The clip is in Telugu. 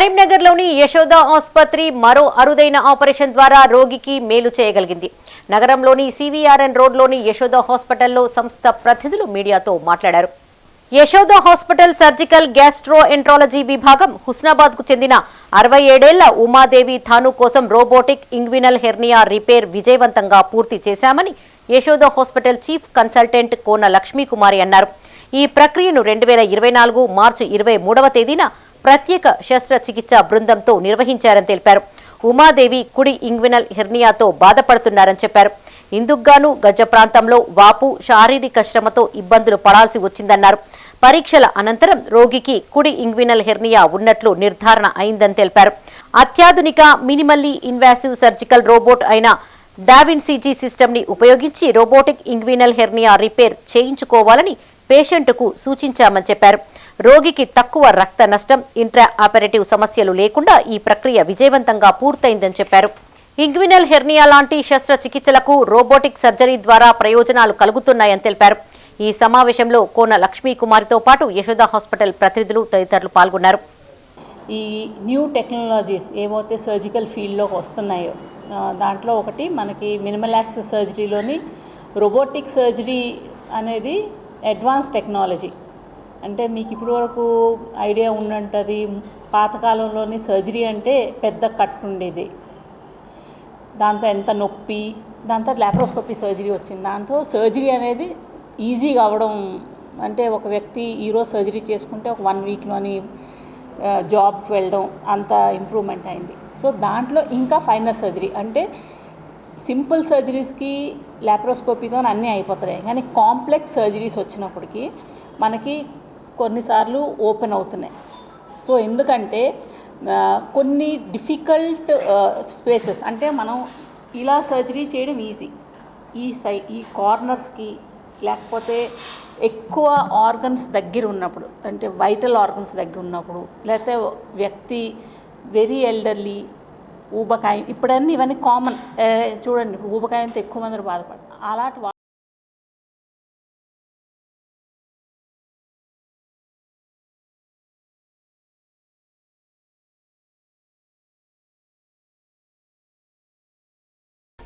కరీంనగర్లోని యశోద ఆసుపత్రి మరో అరుదైన ఆపరేషన్ ద్వారా రోగికి మేలు చేయగలిగింది. నగరంలోని సివిఆర్ఎన్ రోడ్లోని యశోద హాస్పిటల్లో సంస్థ ప్రతినిధులు మీడియాతో మాట్లాడారు. Yashoda hospital surgical gastroenterology విభాగం హుస్నాబాద్కు చెందిన అరవై ఏడేళ్ళ ఉమాదేవి థాను కోసం రోబోటిక్ ఇంగ్వినల్ హెర్నియా రిపేర్ విజయవంతంగా పూర్తి చేశామని Yashoda hospital chief consultant Kona Lakshmikumari అన్నారు. ఈ ప్రక్రియను రెండు వేల ఇరవై నాలుగు మార్చి ఇరవై మూడవ తేదీన ప్రత్యేక శస్త్రచికిత్స బృందంతో నిర్వహించారని తెలిపారు. ఉమాదేవి కుడి ఇంగ్వినల్ హెర్నియాతో బాధపడుతున్నారని చెప్పారు. ఇందుకుగాను గజ ప్రాంతంలో వాపు శారీరక శ్రమతో ఇబ్బందులు పడాల్సి వచ్చిందన్నారు. పరీక్షల అనంతరం రోగికి కుడి ఇంగ్వినల్ హెర్నియా ఉన్నట్లు నిర్ధారణ అయిందని తెలిపారు. అత్యాధునిక మినిమల్లీ ఇన్వాసివ్ సర్జికల్ రోబోట్ అయిన డావిన్సీజీ సిస్టమ్ని ఉపయోగించి రోబోటిక్ ఇంగ్వినల్ హెర్నియా రిపేర్ చేయించుకోవాలని పేషెంట్కు సూచించామని చెప్పారు. రోగికి తక్కువ రక్త నష్టం ఇంట్రా ఆపరేటివ్ సమస్యలు లేకుండా ఈ ప్రక్రియ విజయవంతంగా పూర్తయిందని చెప్పారు. ఇంగ్వినల్ హెర్నియా లాంటి శస్త్రచికిత్సలకు రోబోటిక్ సర్జరీ ద్వారా ప్రయోజనాలు కలుగుతున్నాయని తెలిపారు. ఈ సమావేశంలో కోన లక్ష్మీ కుమారితో పాటు యశోద హాస్పిటల్ ప్రతినిధులు తదితరులు పాల్గొన్నారు. ఈ న్యూ టెక్నాలజీస్ ఏవైతే సర్జికల్ ఫీల్డ్లోకి వస్తున్నాయో దాంట్లో ఒకటి మనకి మినిమల్ యాక్సెస్ సర్జరీలోని రోబోటిక్ సర్జరీ అనేది అడ్వాన్స్ టెక్నాలజీ. అంటే మీకు ఇప్పటి వరకు ఐడియా ఉండుంటుంది పాతకాలంలోని సర్జరీ అంటే పెద్ద కట్ ఉండేది. దాంతో ఎంత నొప్పి దాంతో ల్యాప్రోస్కోపీ సర్జరీ వచ్చింది. దాంతో సర్జరీ అనేది ఈజీగా అవ్వడం అంటే ఒక వ్యక్తి ఈరోజు సర్జరీ చేసుకుంటే ఒక వన్ వీక్లోని జాబ్కి వెళ్ళడం అంత ఇంప్రూవ్మెంట్ అయింది. సో దాంట్లో ఇంకా ఫైనల్ సర్జరీ అంటే సింపుల్ సర్జరీస్కి ల్యాప్రోస్కోపీతో అన్నీ అయిపోతాయి. కానీ కాంప్లెక్స్ సర్జరీస్ వచ్చినప్పటికీ మనకి కొన్నిసార్లు ఓపెన్ అవుతున్నాయి. సో ఎందుకంటే కొన్ని డిఫికల్ట్ స్పేసెస్ అంటే మనం ఇలా సర్జరీ చేయడం ఈజీ. ఈ సై ఈ కార్నర్స్కి లేకపోతే ఎక్కువ ఆర్గన్స్ దగ్గర ఉన్నప్పుడు అంటే వైటల్ ఆర్గన్స్ దగ్గర ఉన్నప్పుడు లేకపోతే వ్యక్తి వెరీ ఎల్డర్లీ ఊబకాయం ఇప్పుడన్నీ ఇవన్నీ కామన్. చూడండి ఊబకాయంతో ఎక్కువ మంది బాధపడతారు అలాంటి